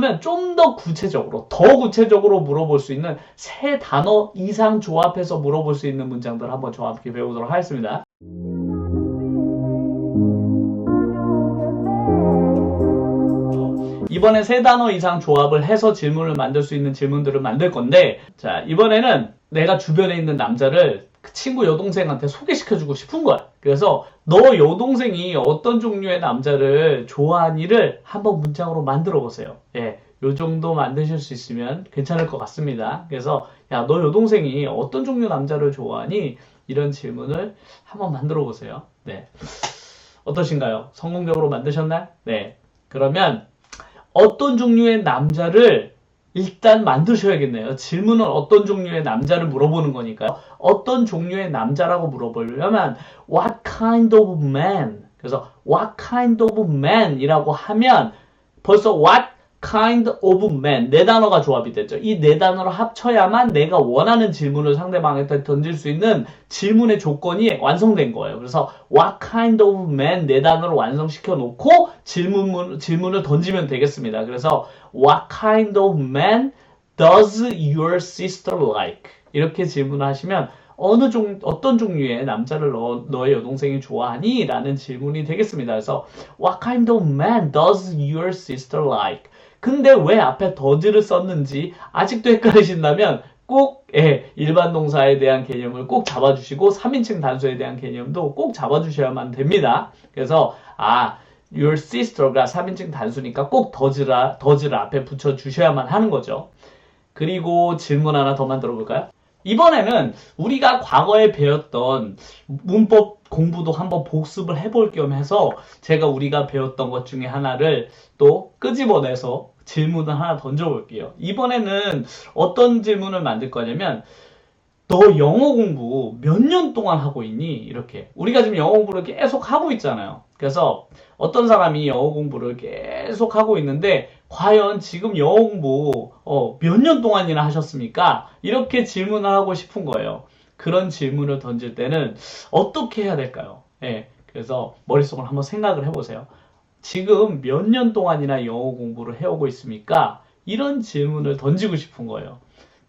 그러면 좀 더 구체적으로, 더 구체적으로 물어볼 수 있는 세 단어 이상 조합해서 물어볼 수 있는 문장들 한번 함께 배우도록 하겠습니다. 이번에 세 단어 이상 조합을 해서 질문을 만들 수 있는 질문들을 만들 건데, 자, 이번에는 내가 주변에 있는 남자를 그 친구 여동생한테 소개시켜주고 싶은 거야. 그래서 너 여동생이 어떤 종류의 남자를 좋아하니를 한번 문장으로 만들어 보세요. 예. 요 정도 만드실 수 있으면 괜찮을 것 같습니다. 그래서 야, 너 여동생이 어떤 종류 남자를 좋아하니? 이런 질문을 한번 만들어 보세요. 네. 어떠신가요? 성공적으로 만드셨나요? 네. 그러면 어떤 종류의 남자를 일단 만드셔야겠네요. 질문은 어떤 종류의 남자를 물어보는 거니까요. 어떤 종류의 남자라고 물어보려면 what kind of man 그래서 what kind of man 이라고 하면 벌써 what kind of man 네 단어가 조합이 됐죠. 이 네 단어를 합쳐야만 내가 원하는 질문을 상대방한테 던질 수 있는 질문의 조건이 완성된 거예요. 그래서 what kind of man 네 단어를 완성시켜 놓고 질문 질문을 던지면 되겠습니다. 그래서 what kind of man does your sister like? 이렇게 질문하시면 어느 종 어떤 종류의 남자를 너, 너의 여동생이 좋아하니? 라는 질문이 되겠습니다. 그래서 what kind of man does your sister like? 근데 왜 앞에 does를 썼는지 아직도 헷갈리신다면 꼭 예, 일반 동사에 대한 개념을 꼭 잡아주시고 3인칭 단수에 대한 개념도 꼭 잡아주셔야만 됩니다. 그래서 아 your sister가 3인칭 단수니까 꼭 does라, does를 앞에 붙여 주셔야만 하는 거죠. 그리고 질문 하나 더 만들어 볼까요? 이번에는 우리가 과거에 배웠던 문법 공부도 한번 복습을 해볼 겸 해서 제가 우리가 배웠던 것 중에 하나를 또 끄집어내서 질문을 하나 던져볼게요. 이번에는 어떤 질문을 만들 거냐면 너 영어 공부 몇 년 동안 하고 있니? 이렇게. 우리가 지금 영어 공부를 계속 하고 있잖아요. 그래서 어떤 사람이 영어 공부를 계속 하고 있는데 과연 지금 영어 공부 어, 몇 년 동안이나 하셨습니까? 이렇게 질문을 하고 싶은 거예요. 그런 질문을 던질 때는 어떻게 해야 될까요? 예. 그래서 머릿속을 한번 생각을 해보세요. 지금 몇 년 동안이나 영어 공부를 해오고 있습니까? 이런 질문을 던지고 싶은 거예요.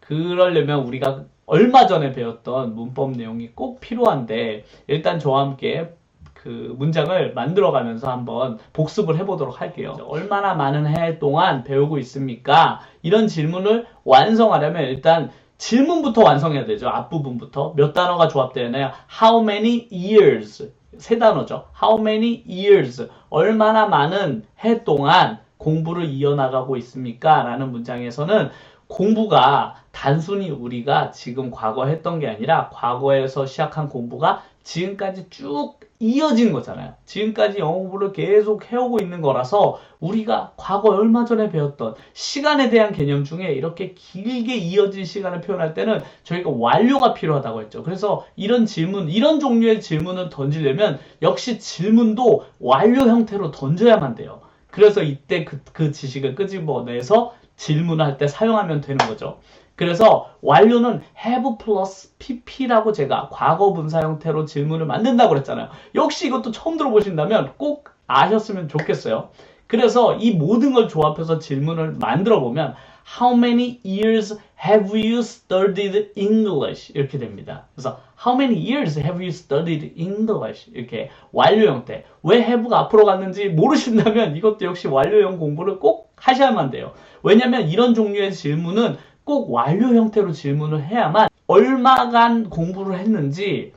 그러려면 우리가 얼마 전에 배웠던 문법 내용이 꼭 필요한데 일단 저와 함께 그 문장을 만들어 가면서 한번 복습을 해 보도록 할게요. 얼마나 많은 해 동안 배우고 있습니까? 이런 질문을 완성하려면 일단 질문부터 완성해야 되죠. 앞부분부터. 몇 단어가 조합되나요? How many years? 세 단어죠. How many years? 얼마나 많은 해 동안 공부를 이어나가고 있습니까? 라는 문장에서는 공부가 단순히 우리가 지금 과거 했던 게 아니라 과거에서 시작한 공부가 지금까지 쭉 이어진 거잖아요. 지금까지 영어 공부를 계속 해오고 있는 거라서 우리가 과거 얼마 전에 배웠던 시간에 대한 개념 중에 이렇게 길게 이어진 시간을 표현할 때는 저희가 완료가 필요하다고 했죠. 그래서 이런 질문, 이런 종류의 질문을 던지려면 역시 질문도 완료 형태로 던져야만 돼요. 그래서 이때 그, 그 지식을 끄집어내서 질문할 때 사용하면 되는 거죠. 그래서 완료는 have plus pp라고 제가 과거 분사 형태로 질문을 만든다고 그랬잖아요. 역시 이것도 처음 들어보신다면 꼭 아셨으면 좋겠어요. 그래서 이 모든 걸 조합해서 질문을 만들어 보면 How many years have you studied English? 이렇게 됩니다. 그래서 How many years have you studied English? 이렇게 완료 형태. 왜 have가 앞으로 갔는지 모르신다면 이것도 역시 완료형 공부를 꼭 하셔야만 돼요. 왜냐하면 이런 종류의 질문은 꼭 완료 형태로 질문을 해야만 얼마간 공부를 했는지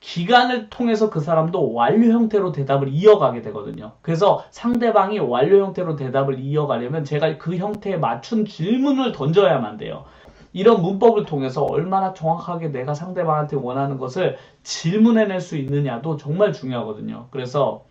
기간을 통해서 그 사람도 완료 형태로 대답을 이어가게 되거든요. 그래서 상대방이 완료 형태로 대답을 이어가려면 제가 그 형태에 맞춘 질문을 던져야만 돼요. 이런 문법을 통해서 얼마나 정확하게 내가 상대방한테 원하는 것을 질문해낼 수 있느냐도 정말 중요하거든요. 그래서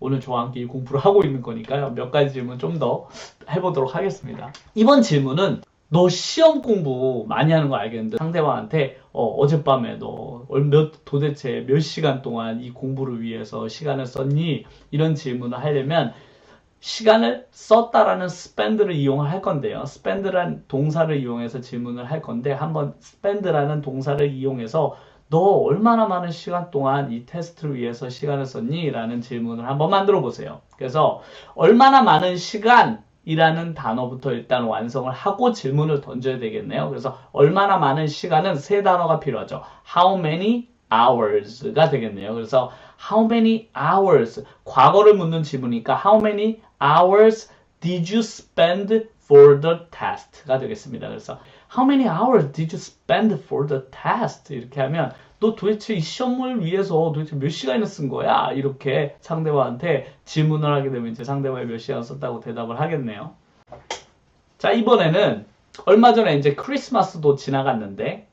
오늘 저와 함께 공부를 하고 있는 거니까요. 몇 가지 질문 좀 더 해보도록 하겠습니다. 이번 질문은 너 시험 공부 많이 하는 거 알겠는데 상대방한테 어, 젯밤에 너 몇, 도대체 몇 시간 동안 이 공부를 위해서 시간을 썼니? 이런 질문을 하려면 시간을 썼다라는 spend를 이용할 건데요. spend란 동사를 이용해서 질문을 할 건데 한번 spend라는 동사를 이용해서 너 얼마나 많은 시간 동안 이 테스트를 위해서 시간을 썼니? 라는 질문을 한번 만들어 보세요. 그래서 얼마나 많은 시간 이라는 단어부터 일단 완성을 하고 질문을 던져야 되겠네요. 그래서 얼마나 많은 시간은 세 단어가 필요하죠. How many hours가 되겠네요. 그래서 how many hours 과거를 묻는 질문이니까 how many hours did you spend for the test가 되겠습니다. 그래서 how many hours did you spend for the test 이렇게 하면 너 도대체 이 시험을 위해서 도대체 몇 시간이나 쓴 거야? 이렇게 상대방한테 질문을 하게 되면 이제 상대방이 몇 시간 썼다고 대답을 하겠네요. 자, 이번에는 얼마 전에 이제 크리스마스도 지나갔는데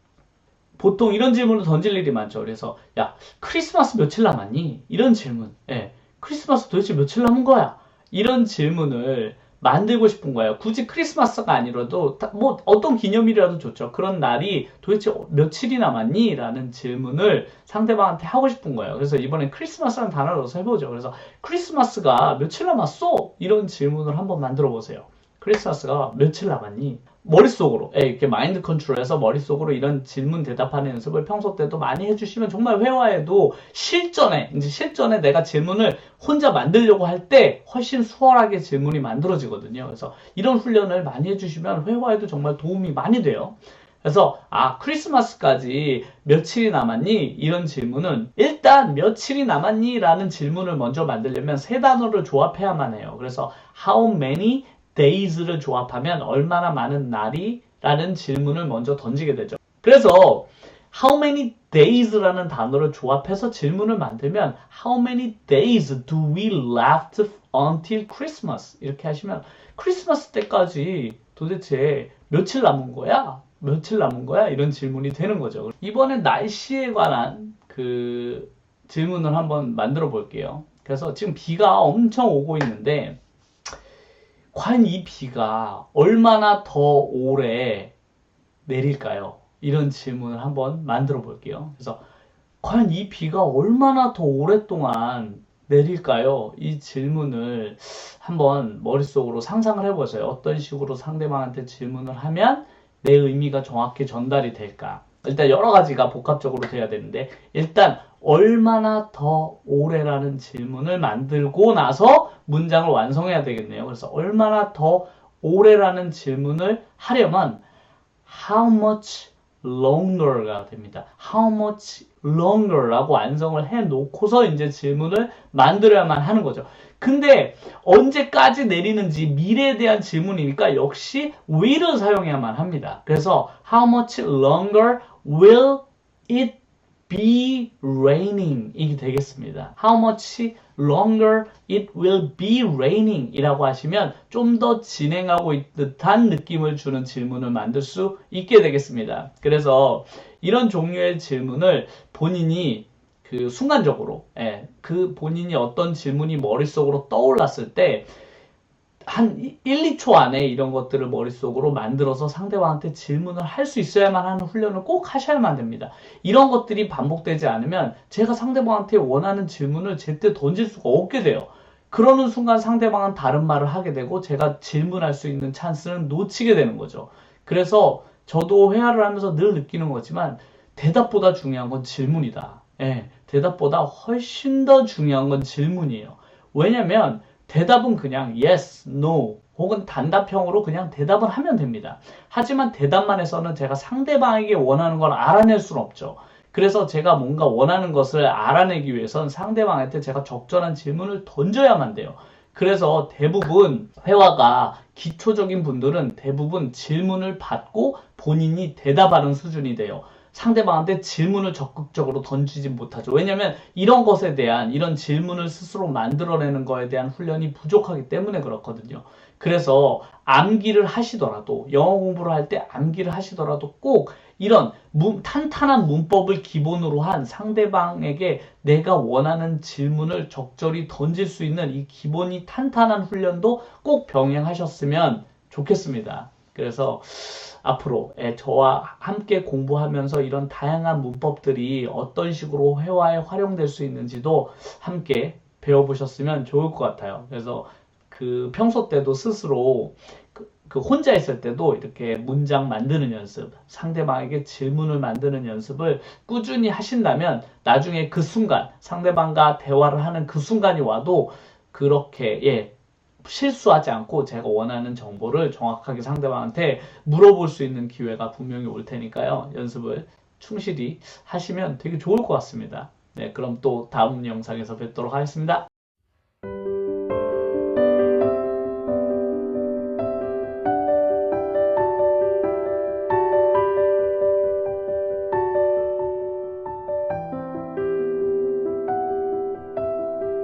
보통 이런 질문을 던질 일이 많죠. 그래서 야, 크리스마스 며칠 남았니? 이런 질문. 예. 크리스마스 도대체 며칠 남은 거야? 이런 질문을 만들고 싶은 거예요. 굳이 크리스마스가 아니라도 뭐 어떤 기념일이라도 좋죠. 그런 날이 도대체 며칠이 남았니? 라는 질문을 상대방한테 하고 싶은 거예요. 그래서 이번엔 크리스마스라는 단어를 넣어서 해보죠. 그래서 크리스마스가 며칠 남았어? 이런 질문을 한번 만들어 보세요. 크리스마스가 며칠 남았니? 머릿속으로 예, 이렇게 마인드 컨트롤해서 머릿속으로 이런 질문 대답하는 연습을 평소 때도 많이 해주시면 정말 회화에도 실전에 이제 실전에 내가 질문을 혼자 만들려고 할 때 훨씬 수월하게 질문이 만들어지거든요. 그래서 이런 훈련을 많이 해주시면 회화에도 정말 도움이 많이 돼요. 그래서 아 크리스마스까지 며칠이 남았니? 이런 질문은 일단 며칠이 남았니? 라는 질문을 먼저 만들려면 세 단어를 조합해야만 해요. 그래서 how many days를 조합하면 얼마나 많은 날이? 라는 질문을 먼저 던지게 되죠. 그래서 how many days라는 단어를 조합해서 질문을 만들면 how many days do we left until Christmas? 이렇게 하시면 크리스마스 때까지 도대체 며칠 남은 거야? 며칠 남은 거야? 이런 질문이 되는 거죠. 이번엔 날씨에 관한 그 질문을 한번 만들어 볼게요. 그래서 지금 비가 엄청 오고 있는데 과연 이 비가 얼마나 더 오래 내릴까요? 이런 질문을 한번 만들어 볼게요. 그래서 과연 이 비가 얼마나 더 오랫동안 내릴까요? 이 질문을 한번 머릿속으로 상상을 해보세요. 어떤 식으로 상대방한테 질문을 하면 내 의미가 정확히 전달이 될까? 일단 여러 가지가 복합적으로 돼야 되는데 일단 얼마나 더 오래라는 질문을 만들고 나서 문장을 완성해야 되겠네요. 그래서 얼마나 더 오래라는 질문을 하려면 how much longer가 됩니다. how much longer라고 완성을 해 놓고서 이제 질문을 만들어야만 하는 거죠. 근데 언제까지 내리는지 미래에 대한 질문이니까 역시 will을 사용해야만 합니다. 그래서 how much longer will it be raining 이게 되겠습니다. How much longer it will be raining 이라고 하시면 좀 더 진행하고 있 듯한 느낌을 주는 질문을 만들 수 있게 되겠습니다. 그래서 이런 종류의 질문을 본인이 그 순간적으로 예, 그 본인이 어떤 질문이 머릿속으로 떠올랐을 때 한 1, 2초 안에 이런 것들을 머릿속으로 만들어서 상대방한테 질문을 할 수 있어야만 하는 훈련을 꼭 하셔야만 됩니다. 이런 것들이 반복되지 않으면 제가 상대방한테 원하는 질문을 제때 던질 수가 없게 돼요. 그러는 순간 상대방은 다른 말을 하게 되고 제가 질문할 수 있는 찬스는 놓치게 되는 거죠. 그래서 저도 회화를 하면서 늘 느끼는 거지만 대답보다 중요한 건 질문이다. 예, 대답보다 훨씬 더 중요한 건 질문이에요. 왜냐면 대답은 그냥 yes, no 혹은 단답형으로 그냥 대답을 하면 됩니다. 하지만 대답만 해서는 제가 상대방에게 원하는 걸 알아낼 수는 없죠. 그래서 제가 뭔가 원하는 것을 알아내기 위해선 상대방한테 제가 적절한 질문을 던져야만 돼요. 그래서 대부분 회화가 기초적인 분들은 대부분 질문을 받고 본인이 대답하는 수준이 돼요. 상대방한테 질문을 적극적으로 던지지 못하죠. 왜냐하면 이런 것에 대한 이런 질문을 스스로 만들어내는 것에 대한 훈련이 부족하기 때문에 그렇거든요. 그래서 암기를 하시더라도 영어 공부를 할 때 암기를 하시더라도 꼭 이런 문, 탄탄한 문법을 기본으로 한 상대방에게 내가 원하는 질문을 적절히 던질 수 있는 이 기본이 탄탄한 훈련도 꼭 병행하셨으면 좋겠습니다. 그래서 앞으로 예, 저와 함께 공부하면서 이런 다양한 문법들이 어떤 식으로 회화에 활용될 수 있는지도 함께 배워보셨으면 좋을 것 같아요. 그래서 그 평소 때도 스스로 그, 그 혼자 있을 때도 이렇게 문장 만드는 연습, 상대방에게 질문을 만드는 연습을 꾸준히 하신다면 나중에 그 순간, 상대방과 대화를 하는 그 순간이 와도 그렇게, 예, 실수하지 않고 제가 원하는 정보를 정확하게 상대방한테 물어볼 수 있는 기회가 분명히 올 테니까요. 연습을 충실히 하시면 되게 좋을 것 같습니다. 네, 그럼 또 다음 영상에서 뵙도록 하겠습니다.